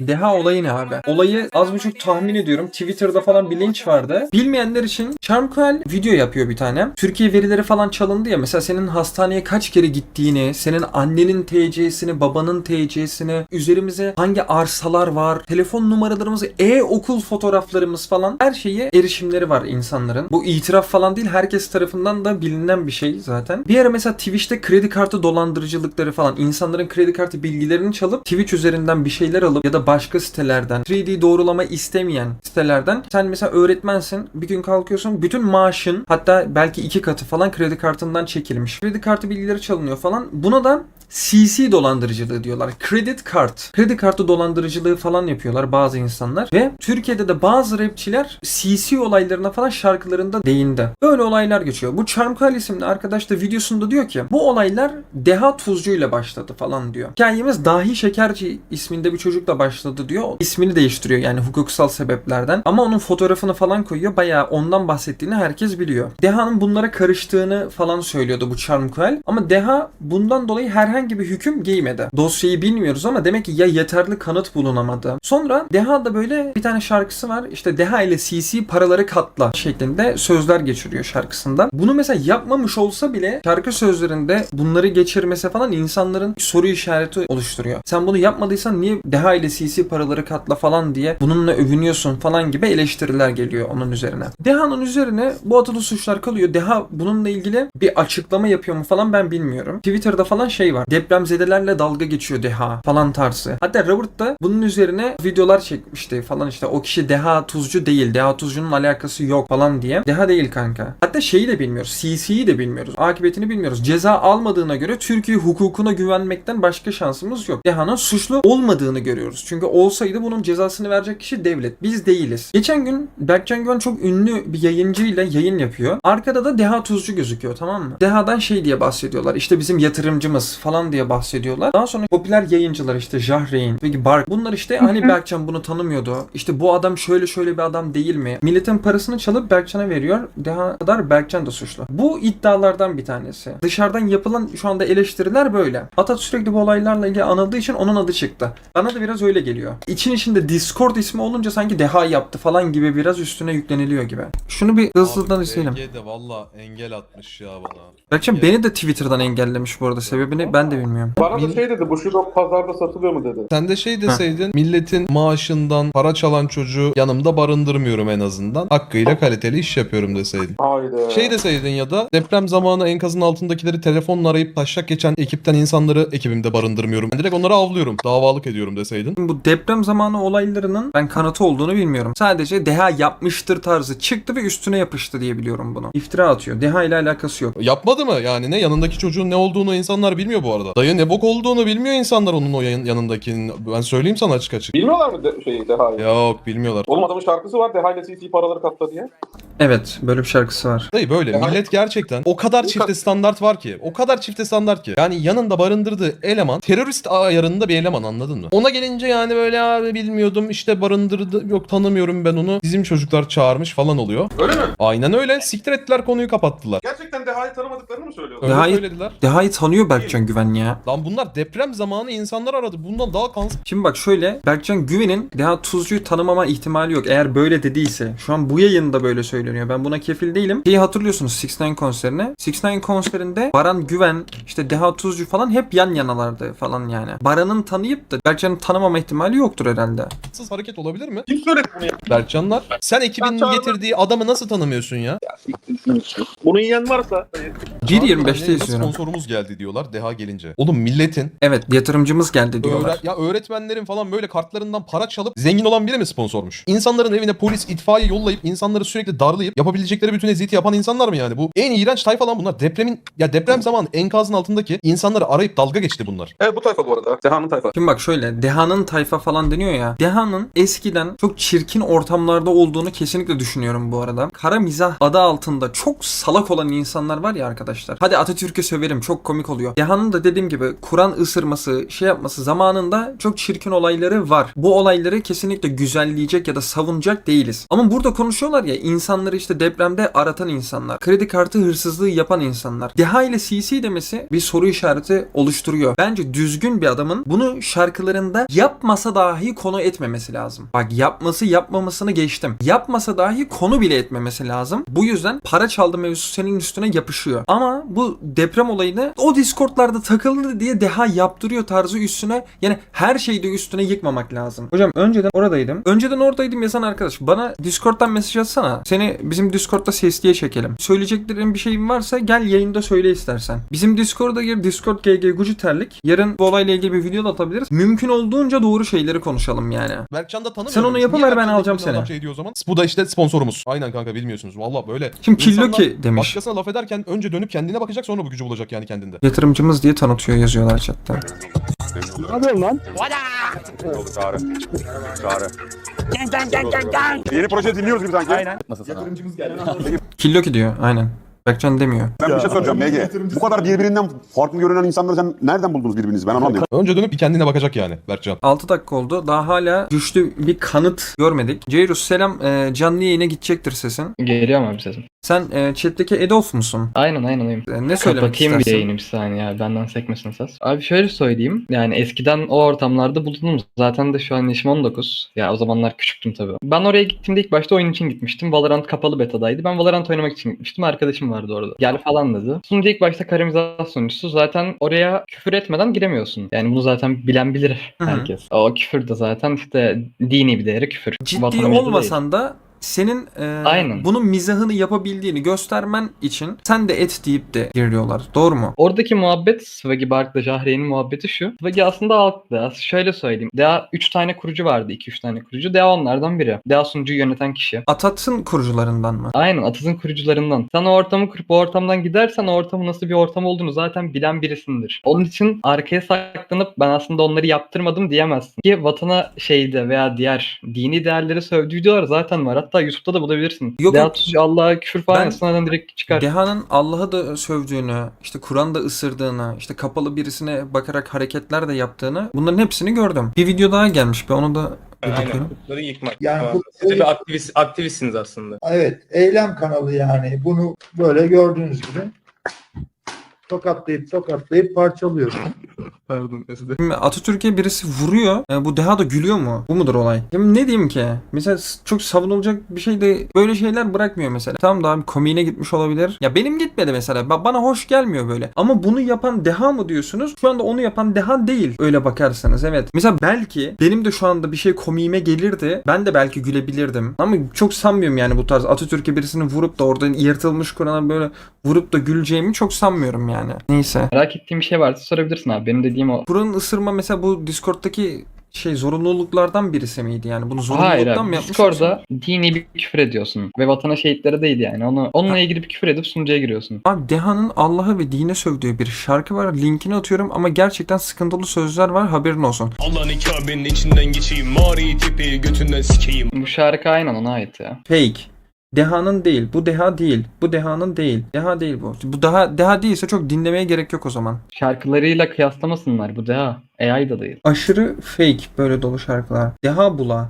Deha olayı ne abi? Olayı az buçuk tahmin ediyorum. Twitter'da falan bir linç vardı. Bilmeyenler için Charmcoel video yapıyor bir tane. Türkiye verileri falan çalındı ya. Mesela senin hastaneye kaç kere gittiğini, senin annenin TC'sini, babanın TC'sini, üzerimize hangi arsalar var, telefon numaralarımızı, e-okul fotoğraflarımız falan her şeye erişimleri var insanların. Bu itiraf falan değil. Herkes tarafından da bilinen bir şey zaten. Bir ara mesela Twitch'te kredi kartı dolandırıcılıkları falan insanların kredi kartı bilgilerini çalıp Twitch üzerinden bir şeyler alıp ya da başka sitelerden 3D doğrulama istemeyen sitelerden sen mesela öğretmensin bir gün kalkıyorsun bütün maaşın hatta belki iki katı falan kredi kartından çekilmiş. Kredi kartı bilgileri çalınıyor falan. Buna da CC dolandırıcılığı diyorlar. Credit kart. Kredi kartı dolandırıcılığı falan yapıyorlar bazı insanlar. Ve Türkiye'de de bazı rapçiler CC olaylarına falan şarkılarında değindi. Böyle olaylar geçiyor. Bu Charmkal isimli arkadaş da videosunda diyor ki bu olaylar Deha Tuzcu ile başladı falan diyor. Hikayemiz Dahi Şekerci isminde bir çocukla başladı diyor. İsmini değiştiriyor yani hukuksal sebeplerden. Ama onun fotoğrafını falan koyuyor. Bayağı ondan bahsettiğini herkes biliyor. Deha'nın bunlara karıştığını falan söylüyordu bu Charmcoel. Ama Deha bundan dolayı herhangi bir hüküm giymedi. Dosyayı bilmiyoruz ama demek ki ya yeterli kanıt bulunamadı. Sonra Deha da böyle bir tane şarkısı var. İşte Deha ile CC paraları katla şeklinde sözler geçiriyor şarkısında. Bunu mesela yapmamış olsa bile şarkı sözlerinde bunları geçirmesi falan insanların soru işareti oluşturuyor. Sen bunu yapmadıysan niye Deha ile CC paraları katla falan diye bununla övünüyorsun falan gibi eleştiriler geliyor onun üzerine. Deha'nın üzerine bu atılı suçlar kalıyor. Deha bununla ilgili bir açıklama yapıyor mu falan ben bilmiyorum. Twitter'da falan şey var. Depremzedelerle dalga geçiyor Deha falan tarzı. Hatta Robert da bunun üzerine videolar çekmişti falan işte o kişi Deha Tuzcu değil. Deha Tuzcu'nun alakası yok falan diye. Deha değil kanka. Hatta şeyi de bilmiyoruz. CC'yi de bilmiyoruz. Akıbetini bilmiyoruz. Ceza almadığına göre Türkiye hukukuna güvenmekten başka şansımız yok. Deha'nın suçlu olmadığını görüyoruz. Çünkü olsaydı bunun cezasını verecek kişi devlet. Biz değiliz. Geçen gün Berkcan Güven çok ünlü bir yayıncıyla yayın yapıyor. Arkada da Deha Tuzcu gözüküyor tamam mı? Deha'dan şey diye bahsediyorlar. İşte bizim yatırımcımız falan diye bahsediyorlar. Daha sonra popüler yayıncılar işte Jahreyn, peki Bark. Bunlar işte hani Berkcan bunu tanımıyordu. İşte bu adam şöyle şöyle bir adam değil mi? Milletin parasını çalıp Berkcan'a veriyor. Deha kadar Berkcan da suçlu. Bu iddialardan bir tanesi. Dışarıdan yapılan şu anda eleştiriler böyle. Atat sürekli bu olaylarla ilgili anıldığı için onun adı çıktı. Bana da biraz öyle geliyor. İçin içinde Discord ismi olunca sanki Deha yaptı falan gibi biraz üstüne yükleniliyor gibi. Şunu bir hızlıdan Abi, izleyelim. BG de valla engel atmış ya bana. Berkcan beni de Twitter'dan engellemiş bu arada. Sebebini ben de bilmiyorum. Bana da şey dedi bu şu pazarda satılıyor mu dedi. Sen de şey deseydin milletin maaşından para çalan çocuğu yanımda barındırmıyorum en azından. Hakkıyla kaliteli iş yapıyorum deseydin. Haydi. Şey deseydin ya da deprem zamanı enkazın altındakileri telefonla arayıp taşak geçen ekipten insanları ekibimde barındırmıyorum. Ben direkt onları avlıyorum. Davalık ediyorum deseydin. Bu deprem zamanı olaylarının ben kanıtı olduğunu bilmiyorum. Sadece Deha yapmıştır tarzı çıktı ve üstüne yapıştı diye biliyorum bunu. İftira atıyor. Deha ile alakası yok. Yapmadı mı? Yani ne yanındaki çocuğun ne olduğunu insanlar bilmiyor bu arada. Dayı ne bok olduğunu bilmiyor insanlar onun o yan- yanındakinin. Ben söyleyeyim sana açık açık. Bilmiyorlar mı de, şeyi Deha'yı? Yok bilmiyorlar. Oğlum adamın şarkısı var Deha ile CC paraları katla diye. Evet böyle bir şarkısı var. Dayı böyle Ya- millet gerçekten o kadar çifte standart var ki o kadar çifte standart ki yani yanında barındırdığı eleman terörist ayarında bir eleman anladın mı? Ona gelince yani böyle abi bilmiyordum işte barındırdı yok tanımıyorum ben onu bizim çocuklar çağırmış falan oluyor. Öyle mi? Aynen öyle siktir ettiler konuyu kapattılar. Gerçekten Deha'yı tanımadıklarını mı söylüyorlar? Öyle Deha'yı- söylediler. Deha'yı tanıyor Berkcan Güven ya. Lan bunlar deprem zamanı insanlar aradı. Bundan daha kansız. Şimdi bak şöyle Berkcan Güven'in Deha Tuzcu'yu tanımama ihtimali yok. Eğer böyle dediyse. Şu an bu yayında böyle söyleniyor. Ben buna kefil değilim. Şeyi hatırlıyorsunuz 6 konserini. 6 konserinde Baran Güven, işte Deha Tuzcu falan hep yan yanalardı falan yani. Baran'ın tanıyıp da Berkcan'ın tanımama ihtimali yoktur herhalde. hareket olabilir mi? Kim söyledi bunu ya? Berkcanlar. Sen ekibin çağırdım. getirdiği adamı nasıl tanımıyorsun ya? Bunu yiyen varsa. 1.25'te Annemize izliyorum. Sponsorumuz geldi diyorlar Deha gelince. Oğlum milletin Evet yatırımcımız geldi diyorlar. Öğre- ya öğretmenlerin falan böyle kartlarından para çalıp zengin olan biri mi sponsormuş? İnsanların evine polis, itfaiye yollayıp insanları sürekli darlayıp yapabilecekleri bütün eziyeti yapan insanlar mı yani? Bu en iğrenç tayfa lan bunlar. Depremin ya deprem zamanı enkazın altındaki insanları arayıp dalga geçti bunlar. Evet bu tayfa bu arada. Deha'nın tayfa. Şimdi bak şöyle Deha'nın tayfa falan deniyor ya. Deha'nın eskiden çok çirkin ortamlarda olduğunu kesinlikle düşünüyorum bu arada. Kara mizah adı altında çok salak olan insanlar var ya arkadaşlar. Hadi Atatürk'ü söverim çok komik oluyor. Deha'nın da dediğim gibi Kur'an ısırması, şey yapması zamanında çok çirkin olayları var. Bu olayları kesinlikle güzelleyecek ya da savunacak değiliz. Ama burada konuşuyorlar ya insanları işte depremde aratan insanlar, kredi kartı hırsızlığı yapan insanlar. Deha ile CC demesi bir soru işareti oluşturuyor. Bence düzgün bir adamın bunu şarkılarında yapmasa dahi konu etmemesi lazım. Bak yapması yapmamasını geçtim. Yapmasa dahi konu bile etmemesi lazım. Bu yüzden para çaldı mevzusu senin üstüne yapışıyor. Ama bu deprem olayını o Discord'larda takıldı diye deha yaptırıyor tarzı üstüne yani her şeyi de üstüne yıkmamak lazım. Hocam önceden oradaydım. Önceden oradaydım yazan arkadaş. Bana Discord'dan mesaj atsana. Seni bizim Discord'da sesliye çekelim. Söyleyeceklerin bir şeyin varsa gel yayında söyle istersen. Bizim Discord'a gir. Discord GG Gucu Terlik. Yarın bu olayla ilgili bir video da atabiliriz. Mümkün olduğunca doğru şeyleri konuşalım yani. Berkcan da tanımıyorum. Sen onu Niye yapıver, ben alacağım seni. Şey diyor o zaman. Bu da işte sponsorumuz. Aynen kanka bilmiyorsunuz. Valla böyle. Şimdi Killoki demiş. Başkasına laf ederken önce dönüp kendine bakacak sonra bu gücü bulacak yani kendinde. Yatırımcımız diye tanıtıyor yazıyorlar chatte. Ne yapıyorsun lan? Çağrı. Çağrı. Yeni proje dinliyoruz gibi sanki. Aynen. Killoki diyor aynen. Berkcan demiyor. Ben bir şey soracağım MG. Bu kadar birbirinden farklı görünen insanları sen nereden buldunuz birbirinizi ben anlamadım. Önce dönüp bir kendine bakacak yani Berkcan. 6 dakika oldu. Daha hala güçlü bir kanıt görmedik. Ceyrus selam. Ee, canlı yayına gidecektir sesin. Geliyor mu abi sesim? Sen e, chat'teki Edolf musun? Aynen aynen oyum. E, ne söylemek Kapatayım bir istersin? yayını bir saniye abi benden sekmesin ses. Abi şöyle söyleyeyim. Yani eskiden o ortamlarda bulundum. Zaten de şu an yaşım 19. Ya o zamanlar küçüktüm tabii. Ben oraya gittiğimde ilk başta oyun için gitmiştim. Valorant kapalı betadaydı. Ben Valorant oynamak için gitmiştim. Arkadaşım vardı orada. Gel falan dedi. Sunucu ilk başta karamizasyon sunucusu. Zaten oraya küfür etmeden giremiyorsun. Yani bunu zaten bilen bilir herkes. O küfür de zaten işte dini bir değeri küfür. Ciddi değil. olmasan da senin e, Aynen. bunun mizahını yapabildiğini göstermen için sen de et deyip de giriyorlar. Doğru mu? Oradaki muhabbet Swaggy Bark'la Jahreyn'in muhabbeti şu. Swaggy aslında halktı. As- Şöyle söyleyeyim. DA 3 tane kurucu vardı. 2-3 tane kurucu. DA onlardan biri. DA sunucuyu yöneten kişi. Atat'ın kurucularından mı? Aynen Atat'ın kurucularından. Sen o ortamı kurup o ortamdan gidersen o ortamın nasıl bir ortam olduğunu zaten bilen birisindir. Onun için arkaya saklanıp ben aslında onları yaptırmadım diyemezsin. Ki vatana şeyde veya diğer dini değerleri sövdüğü videolar zaten var. Hatta YouTube'da da bulabilirsin. Yok, yok. tutucu Allah'a küfür falan Ben- zaten direkt çıkar. Deha'nın Allah'ı da sövdüğünü, işte Kur'an'da ısırdığını, işte kapalı birisine bakarak hareketler de yaptığını bunların hepsini gördüm. Bir video daha gelmiş. Ben onu da Aynen. yıkmak. Yani bu- Siz de bir aktivist, aktivistsiniz aslında. Evet, eylem kanalı yani. Bunu böyle gördüğünüz gibi tokatlayıp tokatlayıp parçalıyor. Pardon dilerim. Şimdi Atatürk'e birisi vuruyor. E, bu Deha da gülüyor mu? Bu mudur olay? Şimdi ne diyeyim ki? Mesela s- çok savunulacak bir şey de böyle şeyler bırakmıyor mesela. Tamam daha bir komiğine gitmiş olabilir. Ya benim gitmedi mesela. Ba- bana hoş gelmiyor böyle. Ama bunu yapan Deha mı diyorsunuz? Şu anda onu yapan Deha değil. Öyle bakarsanız evet. Mesela belki benim de şu anda bir şey komiğime gelirdi. Ben de belki gülebilirdim. Ama çok sanmıyorum yani bu tarz Atatürk'e birisini vurup da orada yırtılmış Kur'an'a böyle vurup da güleceğimi çok sanmıyorum yani. Neyse. Merak ettiğin bir şey varsa sorabilirsin abi. Benim dediğim o. Kur'an ısırma mesela bu Discord'daki şey zorunluluklardan birisi miydi yani? Bunu zorunluluktan Hayır mı yapmış? Discord'da dini bir küfür ediyorsun. Ve vatana şehitlere değil yani. Onu, onunla ilgili bir küfür edip sunucuya giriyorsun. Abi Deha'nın Allah'ı ve dine sövdüğü bir şarkı var. Linkini atıyorum ama gerçekten sıkıntılı sözler var. Haberin olsun. Allah'ın Kabe'nin içinden geçeyim Mağarayı tipi götünden sikeyim Bu şarkı aynen ona ait ya. Fake. Deha'nın değil. Bu Deha değil. Bu Deha'nın değil. Deha değil bu. Bu daha Deha değilse çok dinlemeye gerek yok o zaman. Şarkılarıyla kıyaslamasınlar. Bu deha. AI da değil. Aşırı fake böyle dolu şarkılar. Deha bula.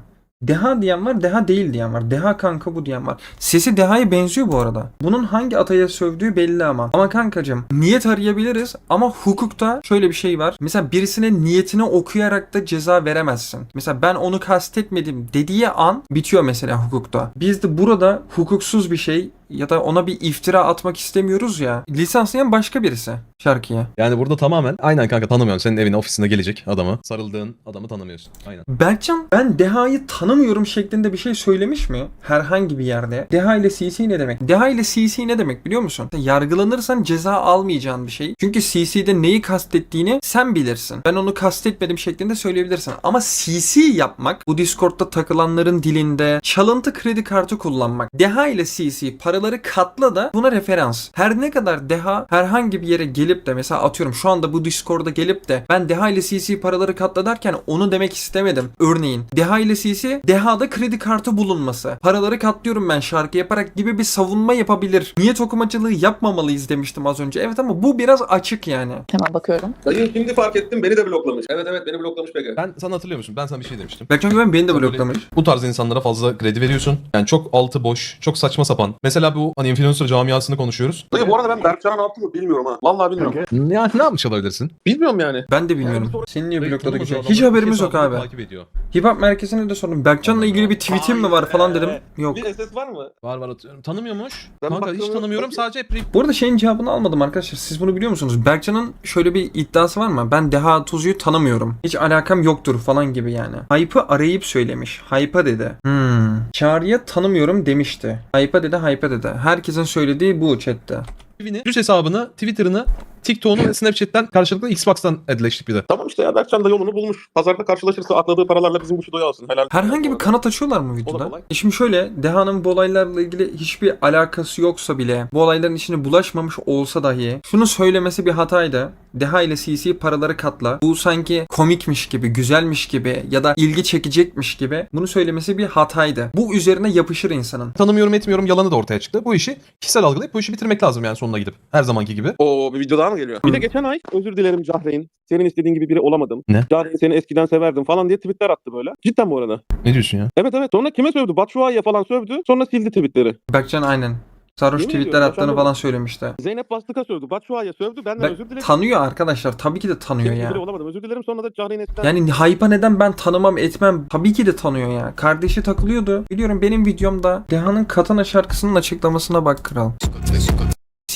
Deha diyen var, Deha değil diyen var. Deha kanka bu diyen var. Sesi Deha'ya benziyor bu arada. Bunun hangi ataya sövdüğü belli ama. Ama kankacım niyet arayabiliriz ama hukukta şöyle bir şey var. Mesela birisine niyetini okuyarak da ceza veremezsin. Mesela ben onu kastetmedim dediği an bitiyor mesela hukukta. Biz de burada hukuksuz bir şey ya da ona bir iftira atmak istemiyoruz ya. Lisanslayan başka birisi şarkıya. Yani burada tamamen aynen kanka tanımıyorsun. Senin evine ofisine gelecek adamı. Sarıldığın adamı tanımıyorsun. Aynen. Berkcan ben Deha'yı tanımıyorum şeklinde bir şey söylemiş mi? Herhangi bir yerde. Deha ile CC ne demek? Deha ile CC ne demek biliyor musun? Yargılanırsan ceza almayacağın bir şey. Çünkü CC'de neyi kastettiğini sen bilirsin. Ben onu kastetmedim şeklinde söyleyebilirsin. Ama CC yapmak bu Discord'da takılanların dilinde çalıntı kredi kartı kullanmak. Deha ile CC para paraları katla da buna referans. Her ne kadar Deha herhangi bir yere gelip de mesela atıyorum şu anda bu Discord'da gelip de ben Deha ile CC paraları katla derken onu demek istemedim. Örneğin Deha ile CC Deha'da kredi kartı bulunması. Paraları katlıyorum ben şarkı yaparak gibi bir savunma yapabilir. Niyet okumacılığı yapmamalıyız demiştim az önce. Evet ama bu biraz açık yani. Hemen bakıyorum. Dayı şimdi fark ettim beni de bloklamış. Evet evet beni bloklamış peki. Ben sana hatırlıyor musun? Ben sana bir şey demiştim. Berkcan Güven beni de Sen böyle bloklamış. Bu tarz insanlara fazla kredi veriyorsun. Yani çok altı boş, çok saçma sapan. Mesela bu hani influencer camiasını konuşuyoruz. Dayı bu arada ben Berkcan'a ne yaptım bilmiyorum ha. Vallahi bilmiyorum. Ya ne yapmış olabilirsin? Bilmiyorum yani. Ben de bilmiyorum. Seni niye blokladı adamlar Hiç haberimiz yok abi. Takip ediyor. Hip Hop merkezine de sordum. Berkcan'la ilgili bir tweetim mi var falan dedim. Yok. Bir SS var mı? Var var atıyorum. Tanımıyormuş. Ben Kanka hiç yok. tanımıyorum sadece hep Bu arada şeyin cevabını almadım arkadaşlar. Siz bunu biliyor musunuz? Berkcan'ın şöyle bir iddiası var mı? Ben Deha Tuzcu'yu tanımıyorum. Hiç alakam yoktur falan gibi yani. Hype'ı arayıp söylemiş. Hype'a dedi. Hmm. Çağrı'ya tanımıyorum demişti. Hype'a dedi, Hype'a dedi. Herkesin söylediği bu chatte. TV'ni, düz hesabını, Twitter'ını, TikTok'unu ve Snapchat'ten karşılıklı Xbox'tan adleştik bir de. Tamam işte ya Berkcan da yolunu bulmuş. Pazarda karşılaşırsa atladığı paralarla bizim bu şudoyu alsın. Helal. Herhangi bir kanat açıyorlar mı videoda? E Şimdi şöyle Deha'nın bu olaylarla ilgili hiçbir alakası yoksa bile bu olayların içine bulaşmamış olsa dahi şunu söylemesi bir hataydı. Deha ile CC paraları katla. Bu sanki komikmiş gibi, güzelmiş gibi ya da ilgi çekecekmiş gibi bunu söylemesi bir hataydı. Bu üzerine yapışır insanın. Tanımıyorum etmiyorum yalanı da ortaya çıktı. Bu işi kişisel algılayıp bu işi bitirmek lazım yani sonuna gidip. Her zamanki gibi. Oo bir video daha mı geliyor? Bir de geçen ay özür dilerim Cahreyn. Senin istediğin gibi biri olamadım. Ne? Cahreyn seni eskiden severdim falan diye tweetler attı böyle. Cidden bu arada. Ne diyorsun ya? Evet evet. Sonra kime sövdü? Batshuayi'ye falan sövdü. Sonra sildi tweetleri. Berkcan aynen. Sarhoş Yemin tweetler ediyorum, attığını falan söylemişti. Zeynep Bastık'a sövdü. Batshuayi'ye sövdü. Benden Ben- özür dilerim. tanıyor arkadaşlar. Tabii ki de tanıyor Senin gibi ya. biri olamadım. Özür dilerim. Sonra da Cahreyn eskiden... Yani Hype'a neden ben tanımam etmem? Tabii ki de tanıyor ya. Kardeşi takılıyordu. Biliyorum benim videomda Deha'nın Katana şarkısının açıklamasına bak kral.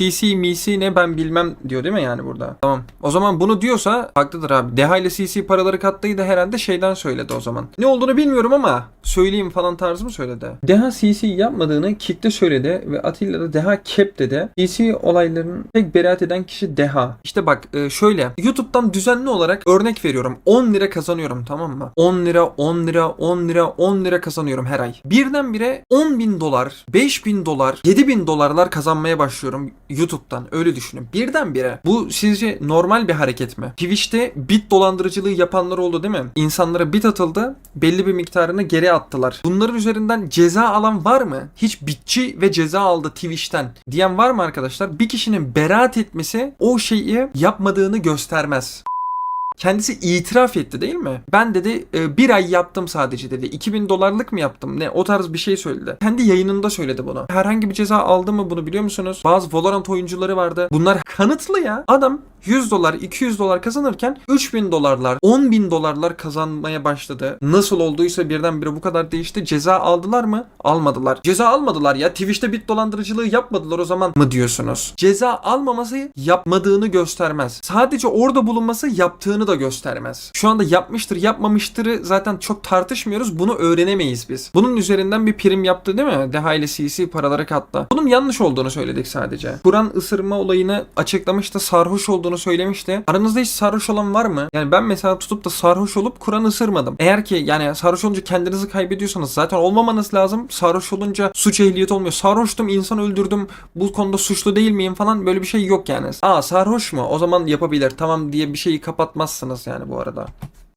CC, MC ne ben bilmem diyor değil mi yani burada? Tamam. O zaman bunu diyorsa haklıdır abi. Deha ile CC paraları kattıydı herhalde şeyden söyledi o zaman. Ne olduğunu bilmiyorum ama söyleyeyim falan tarzı mı söyledi? Deha CC yapmadığını Kick'te söyledi ve Atilla da Deha Cap dedi. CC olaylarının tek beraat eden kişi Deha. İşte bak e, şöyle YouTube'dan düzenli olarak örnek veriyorum. 10 lira kazanıyorum tamam mı? 10 lira, 10 lira, 10 lira, 10 lira kazanıyorum her ay. Birdenbire 10 bin dolar, 5 bin dolar, 7 bin dolarlar kazanmaya başlıyorum YouTube'dan. Öyle düşünün. Birdenbire. Bu sizce normal bir hareket mi? Twitch'te bit dolandırıcılığı yapanlar oldu değil mi? İnsanlara bit atıldı. Belli bir miktarını geri attılar. Bunların üzerinden ceza alan var mı? Hiç bitçi ve ceza aldı Twitch'ten diyen var mı arkadaşlar? Bir kişinin beraat etmesi o şeyi yapmadığını göstermez. Kendisi itiraf etti değil mi? Ben dedi e, bir ay yaptım sadece dedi. 2000 dolarlık mı yaptım? Ne? O tarz bir şey söyledi. Kendi yayınında söyledi bunu. Herhangi bir ceza aldı mı bunu biliyor musunuz? Bazı Valorant oyuncuları vardı. Bunlar kanıtlı ya. Adam 100 dolar, 200 dolar kazanırken 3000 dolarlar, 10 bin dolarlar kazanmaya başladı. Nasıl olduysa birdenbire bu kadar değişti. Ceza aldılar mı? Almadılar. Ceza almadılar ya. Twitch'te bit dolandırıcılığı yapmadılar o zaman mı diyorsunuz? Ceza almaması yapmadığını göstermez. Sadece orada bulunması yaptığını da göstermez. Şu anda yapmıştır, yapmamıştırı zaten çok tartışmıyoruz. Bunu öğrenemeyiz biz. Bunun üzerinden bir prim yaptı değil mi? Deha ile CC paraları katla. Bunun yanlış olduğunu söyledik sadece. Kur'an ısırma olayını açıklamıştı. Sarhoş olduğunu söylemişti. Aranızda hiç sarhoş olan var mı? Yani ben mesela tutup da sarhoş olup Kur'an ısırmadım. Eğer ki yani sarhoş olunca kendinizi kaybediyorsanız zaten olmamanız lazım. Sarhoş olunca suç ehliyeti olmuyor. Sarhoştum, insan öldürdüm. Bu konuda suçlu değil miyim falan böyle bir şey yok yani. Aa sarhoş mu? O zaman yapabilir. Tamam diye bir şeyi kapatmazsınız yani bu arada.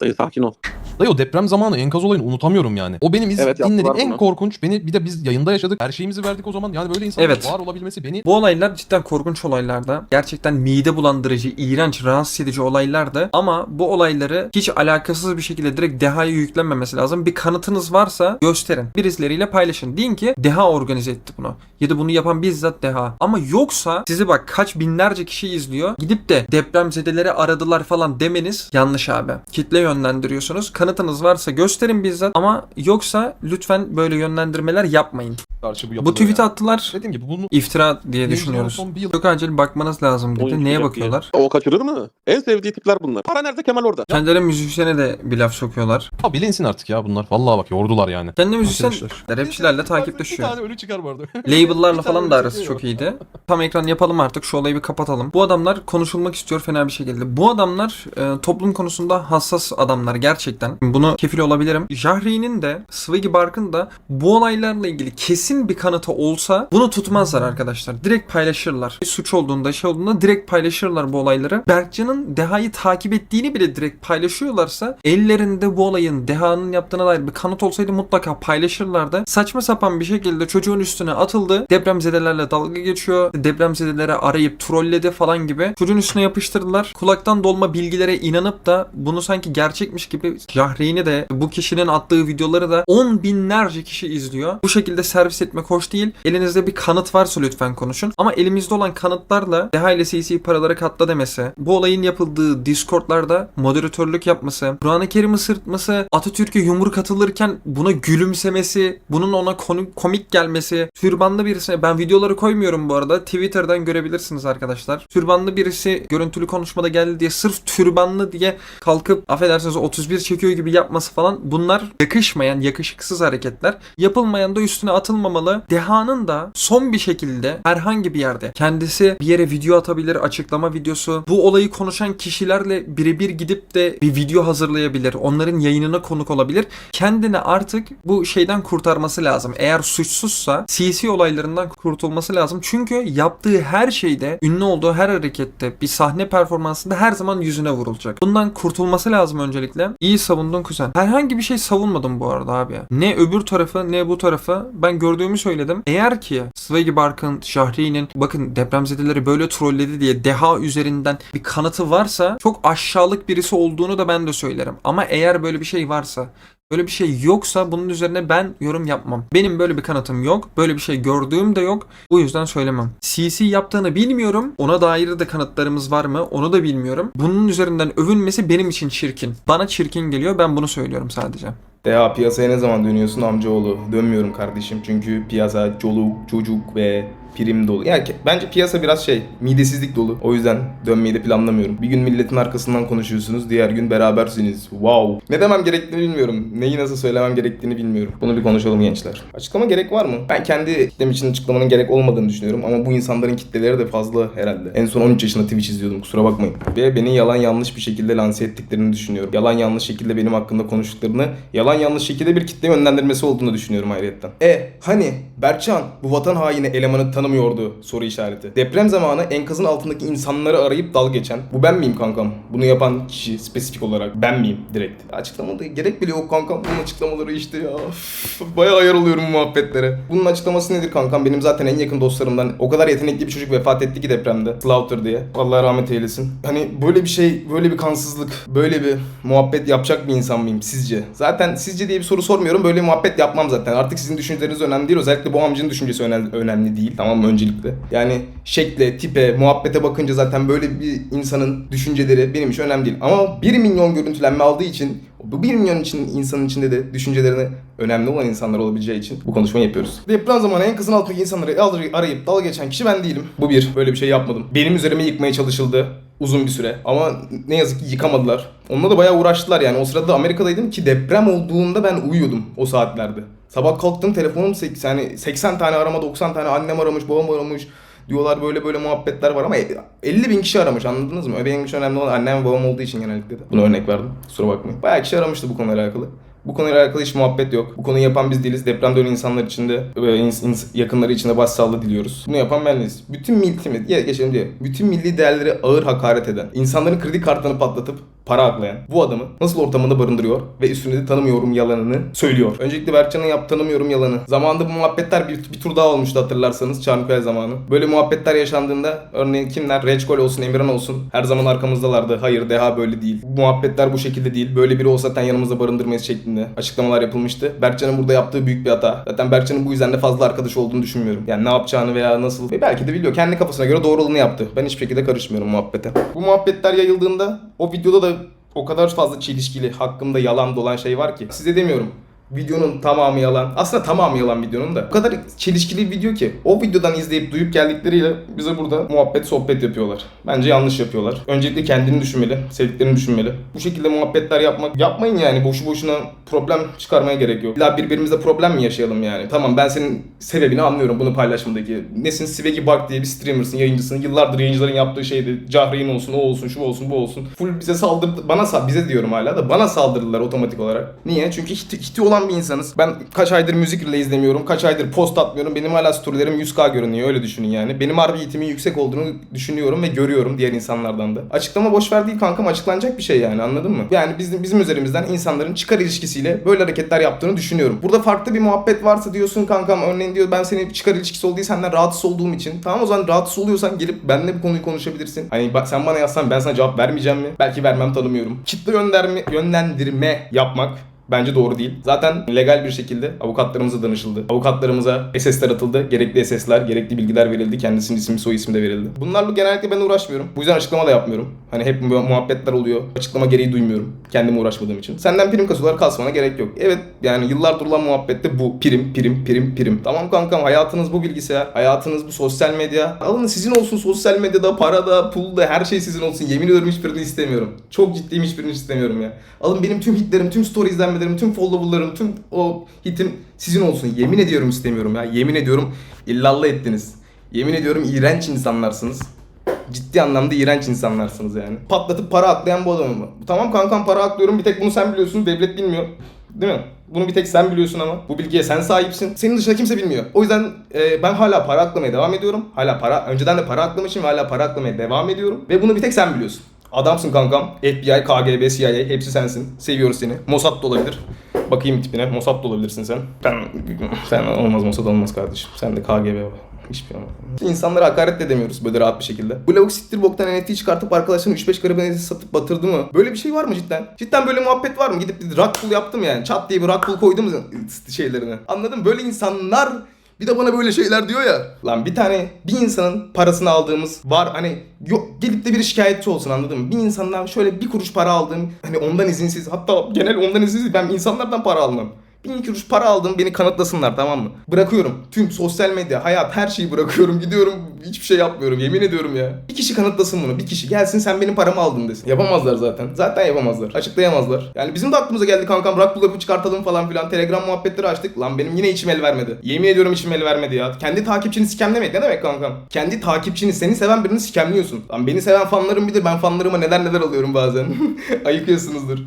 Dayı sakin ol. Dayı o deprem zamanı enkaz olayını unutamıyorum yani. O benim iz Evet, yaptılar dinlediğim en bunu. korkunç. Beni bir de biz yayında yaşadık. Her şeyimizi verdik o zaman. Yani böyle insanların Evet. var olabilmesi beni Bu olaylar cidden korkunç olaylardı. Gerçekten mide bulandırıcı, iğrenç, rahatsız edici olaylardı. Ama bu olayları hiç alakasız bir şekilde direkt Deha'ya yüklenmemesi lazım. Bir kanıtınız varsa gösterin. Birileriyle paylaşın. Deyin ki Deha organize etti bunu. Ya da bunu yapan bizzat Deha. Ama yoksa sizi bak kaç binlerce kişi izliyor. Gidip de depremzedeleri aradılar falan demeniz yanlış abi. Kitle yönlendiriyorsunuz. Kanıtınız varsa gösterin bizzat. Ama yoksa lütfen böyle yönlendirmeler yapmayın. Karşı bu Bu tweet'i yani. attılar. Dediğim gibi bunu İftira diye düşünüyoruz. son bir yıl- Çok acil bakmanız lazım dedi. Oyun Neye çıkacak bakıyorlar? diye. O kaçırır mı? En sevdiği tipler bunlar. Para nerede Kemal orada. Kendileri müzisyene de bir laf sokuyorlar. Ya bilinsin artık ya bunlar. Vallahi bak yordular yani. Kendi müzisyen rapçilerle Bir takipleşiyor. tane ölü çıkar arada. Label'larla Bir falan da arası çok iyiydi. Tam ekran yapalım artık şu olayı bir kapatalım. Bu adamlar konuşulmak istiyor fena bir şekilde. Bu adamlar e, toplum konusunda hassas adamlar gerçekten. Bunu kefil olabilirim. Jahri'nin de Swiggy Bark'ın da bu olaylarla ilgili kesin kesin bir kanıtı olsa bunu tutmazlar arkadaşlar. Direkt paylaşırlar. Bir suç olduğunda şey olduğunda direkt paylaşırlar bu olayları. Berkcan'ın Deha'yı takip ettiğini bile direkt paylaşıyorlarsa ellerinde bu olayın Deha'nın yaptığına dair bir kanıt olsaydı mutlaka paylaşırlardı. Saçma sapan bir şekilde çocuğun üstüne atıldı. Depremzedelerle dalga geçiyor. Depremzedelere arayıp trolledi falan gibi. Çocuğun üstüne yapıştırdılar. Kulaktan dolma bilgilere inanıp da bunu sanki gerçekmiş gibi Cahreyn'i de bu kişinin attığı videoları da on binlerce kişi izliyor. Bu şekilde servis etmek hoş değil. Elinizde bir kanıt varsa lütfen konuşun. Ama elimizde olan kanıtlarla Deha ile CC paraları katla demesi, bu olayın yapıldığı Discord'larda moderatörlük yapması, Kur'an-ı Kerim'i sırtması, Atatürk'e yumruk atılırken buna gülümsemesi, bunun ona komik gelmesi, türbanlı birisine ben videoları koymuyorum bu arada. Twitter'dan görebilirsiniz arkadaşlar. Türbanlı birisi görüntülü konuşmada geldi diye sırf türbanlı diye kalkıp affedersiniz 31 çekiyor gibi yapması falan bunlar yakışmayan, yakışıksız hareketler. Yapılmayan da üstüne atılmamalı. Deha'nın da son bir şekilde herhangi bir yerde kendisi bir yere video atabilir, açıklama videosu. Bu olayı konuşan kişilerle birebir gidip de bir video hazırlayabilir. Onların yayınına konuk olabilir. Kendini artık bu şeyden kurtarması lazım. Eğer suçsuzsa CC olaylarından kurtulması lazım. Çünkü yaptığı her şeyde, ünlü olduğu her harekette, bir sahne performansında her zaman yüzüne vurulacak. Bundan kurtulması lazım öncelikle. İyi savundun kuzen. Herhangi bir şey savunmadım bu arada abi. Ne öbür tarafı ne bu tarafı. Ben gördüğümü söyledim. Eğer ki Swaggy Bark'ın, Şahri'nin bakın depremzedeleri böyle trolledi diye deha üzerinden bir kanıtı varsa çok aşağılık birisi olduğunu da ben de söylerim. Ama eğer böyle bir şey varsa Böyle bir şey yoksa bunun üzerine ben yorum yapmam. Benim böyle bir kanıtım yok. Böyle bir şey gördüğüm de yok. Bu yüzden söylemem. CC yaptığını bilmiyorum. Ona dair de kanıtlarımız var mı? Onu da bilmiyorum. Bunun üzerinden övünmesi benim için çirkin. Bana çirkin geliyor. Ben bunu söylüyorum sadece. Ya piyasaya ne zaman dönüyorsun amcaoğlu? Dönmüyorum kardeşim çünkü piyasa çoluk, çocuk ve prim dolu. Yani bence piyasa biraz şey, midesizlik dolu. O yüzden dönmeyi de planlamıyorum. Bir gün milletin arkasından konuşuyorsunuz, diğer gün berabersiniz. Wow. Ne demem gerektiğini bilmiyorum. Neyi nasıl söylemem gerektiğini bilmiyorum. Bunu bir konuşalım gençler. Açıklama gerek var mı? Ben kendi kitlem için açıklamanın gerek olmadığını düşünüyorum ama bu insanların kitleleri de fazla herhalde. En son 13 yaşında Twitch izliyordum kusura bakmayın. Ve beni yalan yanlış bir şekilde lanse ettiklerini düşünüyorum. Yalan yanlış şekilde benim hakkında konuştuklarını, yalan yanlış şekilde bir kitle yönlendirmesi olduğunu düşünüyorum ayrıyetten. E hani Berkcan bu vatan haini elemanı tanımıyordu soru işareti. Deprem zamanı enkazın altındaki insanları arayıp dal geçen. Bu ben miyim kankam? Bunu yapan kişi spesifik olarak ben miyim direkt? Açıklamada gerek bile yok kankam. Bunun açıklamaları işte ya. Bayağı ayar oluyorum bu muhabbetlere. Bunun açıklaması nedir kankam? Benim zaten en yakın dostlarımdan o kadar yetenekli bir çocuk vefat etti ki depremde. Slaughter diye. Allah rahmet eylesin. Hani böyle bir şey, böyle bir kansızlık, böyle bir muhabbet yapacak bir insan mıyım sizce? Zaten sizce diye bir soru sormuyorum. Böyle muhabbet yapmam zaten. Artık sizin düşünceleriniz önemli değil. Özellikle bu amcının düşüncesi önemli, önemli değil. Tamam mı? Öncelikle. Yani şekle, tipe, muhabbete bakınca zaten böyle bir insanın düşünceleri benim için önemli değil. Ama 1 milyon görüntülenme aldığı için bu 1 milyon için insanın içinde de düşüncelerini önemli olan insanlar olabileceği için bu konuşmayı yapıyoruz. Deprem zamanı en kızın altındaki insanları arayıp dalga geçen kişi ben değilim. Bu bir. Böyle bir şey yapmadım. Benim üzerime yıkmaya çalışıldı uzun bir süre. Ama ne yazık ki yıkamadılar. Onunla da bayağı uğraştılar yani. O sırada Amerika'daydım ki deprem olduğunda ben uyuyordum o saatlerde. Sabah kalktım telefonum 80, yani 80 tane arama 90 tane annem aramış babam aramış. Diyorlar böyle böyle muhabbetler var ama 50 bin kişi aramış anladınız mı? Benim için önemli olan annem babam olduğu için genellikle de. Buna örnek verdim kusura bakmayın. Bayağı kişi aramıştı bu konuyla alakalı. Bu konuyla alakalı hiç muhabbet yok. Bu konuyu yapan biz değiliz. Depremde ölen insanlar için de yakınları için de başsağlığı diliyoruz. Bunu yapan benliyiz. Bütün milli, ya geçelim diye. Bütün milli değerleri ağır hakaret eden, insanların kredi kartlarını patlatıp para aklayan bu adamı nasıl ortamında barındırıyor ve üstüne de tanımıyorum yalanını söylüyor. Öncelikle Berkcan'ın yaptığı tanımıyorum yalanı. Zamanında bu muhabbetler bir, bir tur daha olmuştu hatırlarsanız Çarmıkaya zamanı. Böyle muhabbetler yaşandığında örneğin kimler? Reçkol olsun, Emirhan olsun her zaman arkamızdalardı. Hayır Deha böyle değil. Bu muhabbetler bu şekilde değil. Böyle biri olsa zaten yanımızda barındırmayız şeklinde açıklamalar yapılmıştı. Berkcan'ın burada yaptığı büyük bir hata. Zaten Berkcan'ın bu yüzden de fazla arkadaş olduğunu düşünmüyorum. Yani ne yapacağını veya nasıl ve belki de biliyor. Kendi kafasına göre doğru olanı yaptı. Ben hiçbir şekilde karışmıyorum muhabbete. Bu muhabbetler yayıldığında o videoda da o kadar fazla çelişkili, hakkımda yalan dolan şey var ki. Size demiyorum. Videonun tamamı yalan. Aslında tamamı yalan videonun da. O kadar çelişkili bir video ki. O videodan izleyip duyup geldikleriyle bize burada muhabbet sohbet yapıyorlar. Bence yanlış yapıyorlar. Öncelikle kendini düşünmeli, sevdiklerini düşünmeli. Bu şekilde muhabbetler yapmak yapmayın yani. Boşu boşuna problem çıkarmaya gerek yok. İlla birbirimizle problem mi yaşayalım yani? Tamam ben senin sebebini anlıyorum bunu paylaşmadaki. Nesin Svegi Bark diye bir streamersın, yayıncısın. Yıllardır yayıncıların yaptığı şeydi. Cahreyn olsun, o olsun, şu olsun, bu olsun. Full bize saldırdı. Bana sa- bize diyorum hala da bana saldırdılar otomatik olarak. Niye? Çünkü hiti, hiti olan olan bir insanız. Ben kaç aydır müzik release izlemiyorum. Kaç aydır post atmıyorum. Benim hala storylerim 100k görünüyor. Öyle düşünün yani. Benim harbi itimin yüksek olduğunu düşünüyorum ve görüyorum diğer insanlardan da. Açıklama boşver değil kankam açıklanacak bir şey yani anladın mı? Yani bizim bizim üzerimizden insanların çıkar ilişkisiyle böyle hareketler yaptığını düşünüyorum. Burada farklı bir muhabbet varsa diyorsun kankam örneğin diyor ben senin çıkar ilişkisi olduğu senden rahatsız olduğum için. Tamam o zaman rahatsız oluyorsan gelip benimle bu konuyu konuşabilirsin. Hani bak sen bana yazsan ben sana cevap vermeyeceğim mi? Belki vermem tanımıyorum. Kitle gönderme, yönlendirme yapmak Bence doğru değil. Zaten legal bir şekilde avukatlarımıza danışıldı. Avukatlarımıza SS'ler atıldı. Gerekli SS'ler, gerekli bilgiler verildi. Kendisinin ismi, soy ismi de verildi. Bunlarla genellikle ben uğraşmıyorum. Bu yüzden açıklama da yapmıyorum. Hani hep mu- muhabbetler oluyor. Açıklama gereği duymuyorum. Kendim uğraşmadığım için. Senden prim kasıyorlar kasmana gerek yok. Evet yani yıllardır olan muhabbette bu. Prim, prim, prim, prim. Tamam kankam hayatınız bu bilgisayar. Hayatınız bu sosyal medya. Alın sizin olsun sosyal medyada, parada, pulda her şey sizin olsun. Yemin ediyorum hiçbirini istemiyorum. Çok ciddiyim hiçbirini istemiyorum ya. Alın benim tüm hitlerim, tüm story izlenmelerim, tüm followerlarım, tüm o hitim sizin olsun. Yemin ediyorum istemiyorum ya. Yemin ediyorum illallah ettiniz. Yemin ediyorum iğrenç insanlarsınız. Ciddi anlamda iğrenç insanlarsınız yani. Patlatıp para aklayan bu adamı mı? Tamam kankam para aklıyorum bir tek bunu sen biliyorsun devlet bilmiyor. Değil mi? Bunu bir tek sen biliyorsun ama. Bu bilgiye sen sahipsin. Senin dışında kimse bilmiyor. O yüzden e, ben hala para aklamaya devam ediyorum. Hala para, önceden de para aklamışım ve hala para aklamaya devam ediyorum. Ve bunu bir tek sen biliyorsun. Adamsın kankam. FBI, KGB, CIA hepsi sensin. Seviyoruz seni. Mossad da olabilir. Bakayım tipine. Mossad da olabilirsin sen. Ben, sen olmaz Mossad olmaz kardeşim. Sen de KGB var. Hiçbir şey olmaz. İnsanlara hakaret de edemiyoruz böyle rahat bir şekilde. Bu lavuk siktir boktan NFT çıkartıp arkadaşlarına 3-5 gariban satıp batırdı mı? Böyle bir şey var mı cidden? Cidden böyle muhabbet var mı? Gidip rock pool yaptım yani. Çat diye bir rock pool koydum şeylerine. Anladın mı? Böyle insanlar bir de bana böyle şeyler diyor ya. Lan bir tane bir insanın parasını aldığımız var hani yok gelip de bir şikayetçi olsun anladın mı? Bir insandan şöyle bir kuruş para aldığım hani ondan izinsiz hatta genel ondan izinsiz ben insanlardan para almam. Bin kuruş para aldım beni kanıtlasınlar tamam mı? Bırakıyorum. Tüm sosyal medya, hayat her şeyi bırakıyorum. Gidiyorum hiçbir şey yapmıyorum yemin ediyorum ya. Bir kişi kanıtlasın bunu. Bir kişi gelsin sen benim paramı aldın desin. Yapamazlar zaten. Zaten yapamazlar. Açıklayamazlar. Yani bizim de aklımıza geldi kankam rock yapıp çıkartalım falan filan. Telegram muhabbetleri açtık. Lan benim yine içim el vermedi. Yemin ediyorum içim el vermedi ya. Kendi takipçini sikemlemek ne demek kankam? Kendi takipçini seni seven birini sikemliyorsun. Lan beni seven fanlarım bilir. Ben fanlarıma neler neler alıyorum bazen. Ayıkıyorsunuzdur.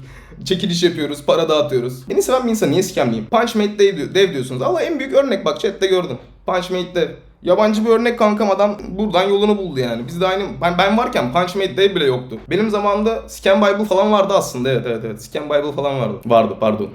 Çekiliş yapıyoruz, para dağıtıyoruz. Beni seven bir insan niye sikemliyim? Punchmate dev, diyor- dev diyorsunuz. Allah en büyük örnek bak chatte gördüm. Punchmate dev. Yabancı bir örnek kankam adam buradan yolunu buldu yani. Biz de aynı ben ben varken Punchmate dev bile yoktu. Benim zamanımda Scam Bible falan vardı aslında. Evet evet evet. Scam Bible falan vardı. Vardı pardon.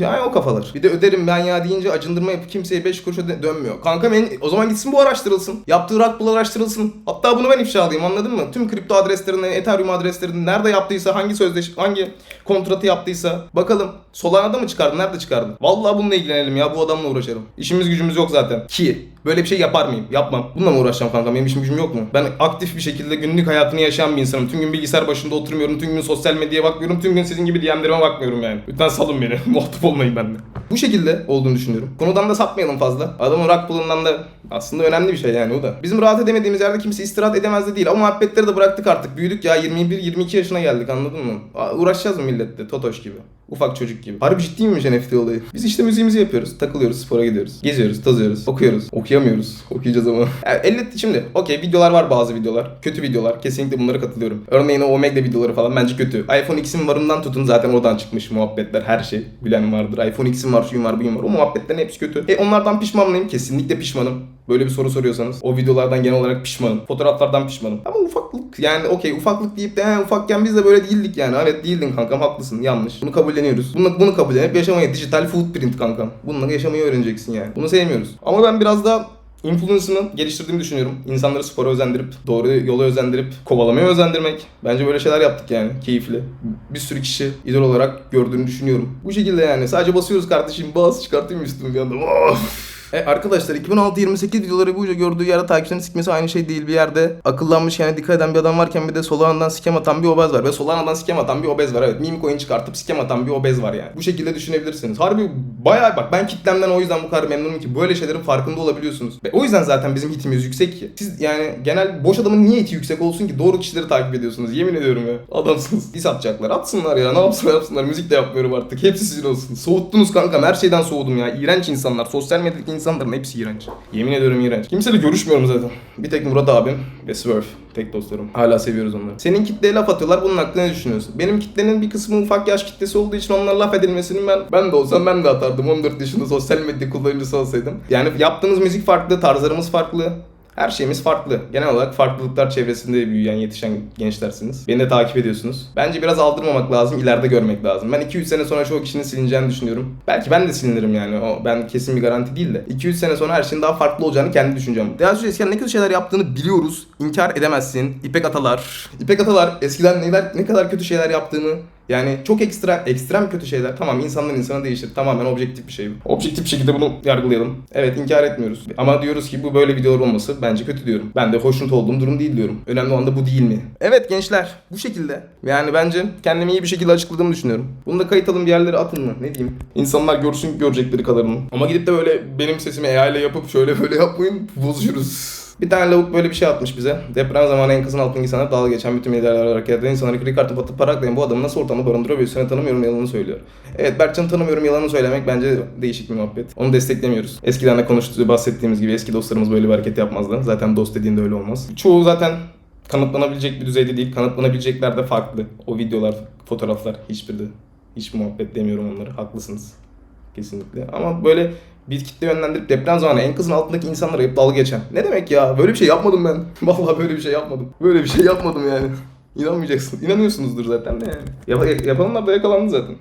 Aynı o kafalar. Bir de öderim ben ya deyince acındırma yapıp kimseye 5 kuruş öde- dönmüyor. Kankam en, o zaman gitsin bu araştırılsın. Yaptığı Rockpool araştırılsın. Hatta bunu ben ifşa alayım anladın mı? Tüm kripto adreslerini, Ethereum adreslerini nerede yaptıysa, hangi sözleş hangi kontratı yaptıysa bakalım. Solana'da mı çıkardı? Nerede çıkardı? Vallahi bununla ilgilenelim ya. Bu adamla uğraşalım. İşimiz gücümüz yok zaten. Ki böyle bir şey yapar mıyım? Yapmam. Bununla mı uğraşacağım kanka? Benim işim gücüm yok mu? Ben aktif bir şekilde günlük hayatını yaşayan bir insanım. Tüm gün bilgisayar başında oturmuyorum. Tüm gün sosyal medyaya bakmıyorum. Tüm gün sizin gibi DM'lerime bakmıyorum yani. Lütfen salın beni. Muhatap olmayın benimle. Bu şekilde olduğunu düşünüyorum. Konudan da sapmayalım fazla. Adamın rock pool'undan da aslında önemli bir şey yani o da. Bizim rahat edemediğimiz yerde kimse istirahat edemez de değil. Ama muhabbetleri de bıraktık artık. Büyüdük ya 21-22 yaşına geldik anladın mı? Uğraşacağız mı millette? Totoş gibi. Ufak çocuk gibi. Harbi ciddi miymiş NFT olayı? Biz işte müziğimizi yapıyoruz. Takılıyoruz, spora gidiyoruz. Geziyoruz, tazıyoruz. Okuyoruz. Okuyamıyoruz. Okuyacağız ama. Elle, şimdi okey videolar var bazı videolar. Kötü videolar. Kesinlikle bunlara katılıyorum. Örneğin o Omega videoları falan bence kötü. iPhone X'in varından tutun zaten oradan çıkmış muhabbetler. Her şey bilen vardır. iPhone X'in var, şuyun var, buyun var. O muhabbetlerin hepsi kötü. E onlardan pişman mıyım? Kesinlikle pişmanım. Böyle bir soru soruyorsanız. O videolardan genel olarak pişmanım. Fotoğraflardan pişmanım. Ama ufaklık yani okey ufaklık deyip de he, ufakken biz de böyle değildik yani. Evet değildin kankam haklısın yanlış. Bunu kabulleniyoruz. Bunu, bunu kabullenip yaşamaya dijital footprint kankam. Bununla yaşamayı öğreneceksin yani. Bunu sevmiyoruz. Ama ben biraz daha influence'ımı geliştirdiğimi düşünüyorum. İnsanları spora özendirip, doğru yola özendirip, kovalamaya özendirmek. Bence böyle şeyler yaptık yani. Keyifli. Bir sürü kişi idol olarak gördüğünü düşünüyorum. Bu şekilde yani. Sadece basıyoruz kardeşim. Bas çıkartayım üstümü bir anda. Of! E arkadaşlar 2016-28 videoları boyunca gördüğü yerde takipçilerini sikmesi aynı şey değil bir yerde. Akıllanmış yani dikkat eden bir adam varken bir de Solana'dan sikem atan bir obez var. Ve Solana'dan sikem atan bir obez var evet. Meme coin çıkartıp sikem atan bir obez var yani. Bu şekilde düşünebilirsiniz. Harbi bayağı bak ben kitlemden o yüzden bu kadar memnunum ki böyle şeylerin farkında olabiliyorsunuz. Ve o yüzden zaten bizim hitimiz yüksek ki. Siz yani genel boş adamın niye hiti yüksek olsun ki? Doğru kişileri takip ediyorsunuz. Yemin ediyorum ya. Adamsınız. Dis atacaklar. Atsınlar ya. Ne yapsınlar yapsınlar. Müzik de yapmıyorum artık. Hepsi sizin olsun. Soğuttunuz kankam. Her şeyden soğudum ya. İğrenç insanlar. Sosyal medyadaki insanlar insanların hepsi iğrenç. Yemin ediyorum iğrenç. Kimseyle görüşmüyorum zaten. Bir tek Murat abim ve Swerve. Tek dostlarım. Hala seviyoruz onları. Senin kitleye laf atıyorlar. Bunun hakkında ne düşünüyorsun? Benim kitlenin bir kısmı ufak yaş kitlesi olduğu için onlara laf edilmesini ben ben de olsam ben de atardım. 14 yaşında sosyal medya kullanıcısı olsaydım. Yani yaptığımız müzik farklı, tarzlarımız farklı. Her şeyimiz farklı. Genel olarak farklılıklar çevresinde büyüyen, yetişen gençlersiniz. Beni de takip ediyorsunuz. Bence biraz aldırmamak lazım, ileride görmek lazım. Ben 2-3 sene sonra çoğu kişinin silineceğini düşünüyorum. Belki ben de silinirim yani. O ben kesin bir garanti değil de. 2-3 sene sonra her şeyin daha farklı olacağını kendi düşüneceğim. Değerli Süreyya, eskiden ne kötü şeyler yaptığını biliyoruz. İnkar edemezsin. İpek Atalar. İpek Atalar eskiden neler, ne kadar kötü şeyler yaptığını yani çok ekstrem, ekstrem kötü şeyler. Tamam insandan insana değişir. Tamamen objektif bir şey. Objektif bir şekilde bunu yargılayalım. Evet inkar etmiyoruz. Ama diyoruz ki bu böyle videolar olması bence kötü diyorum. Ben de hoşnut olduğum durum değil diyorum. Önemli olan da bu değil mi? Evet gençler bu şekilde. Yani bence kendimi iyi bir şekilde açıkladığımı düşünüyorum. Bunu da kayıt alın bir yerlere atın mı? Ne diyeyim? İnsanlar görsün görecekleri kadarını. Ama gidip de böyle benim sesimi AI ile yapıp şöyle böyle yapmayın bozuşuruz. Bir tane lavuk böyle bir şey atmış bize. Deprem zamanı enkazın altındaki insanlar dalga geçen bütün medyalar hareket eden insanları kredi kartı batıp para bu adamı nasıl ortamda barındırıyor ve üstüne tanımıyorum yalanını söylüyor. Evet Berkcan'ı tanımıyorum yalanını söylemek bence değişik bir muhabbet. Onu desteklemiyoruz. Eskiden de konuştuğu bahsettiğimiz gibi eski dostlarımız böyle bir hareket yapmazdı. Zaten dost dediğinde öyle olmaz. Çoğu zaten kanıtlanabilecek bir düzeyde değil. Kanıtlanabilecekler de farklı. O videolar, fotoğraflar hiçbiri de. Hiç muhabbet demiyorum onları. Haklısınız. Kesinlikle. Ama böyle bir kitle yönlendirip deprem zamanı enkazın altındaki insanlara hep dalga geçen. Ne demek ya? Böyle bir şey yapmadım ben. Vallahi böyle bir şey yapmadım. Böyle bir şey yapmadım yani. İnanmayacaksın. İnanıyorsunuzdur zaten de yani. Yap- yapanlar da yakalandı zaten.